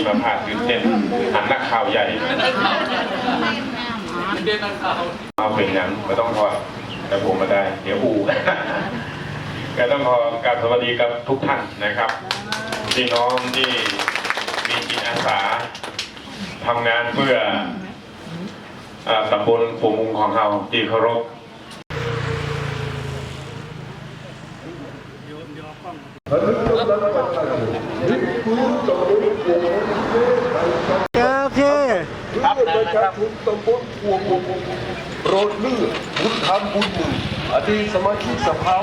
วันนี้มาผ่านตื่นเต้นหันนักข่าวใหญ่เอาเป็นหยังไม่ต้องพอแต่ผมมาได้ เดี๋ยวอูก็ต้องขอกราบสวัสดีกับทุกท่านนะครับพี่น้องที่มีจิตอาสาทำงานเพื่อตำบลปูมุงของเราที่เคารพโองเค ครับนะครับทุกตำบลพวงโรดเลือกบุญธรรมบุญหนึ่งอดีตสมาชิกสภา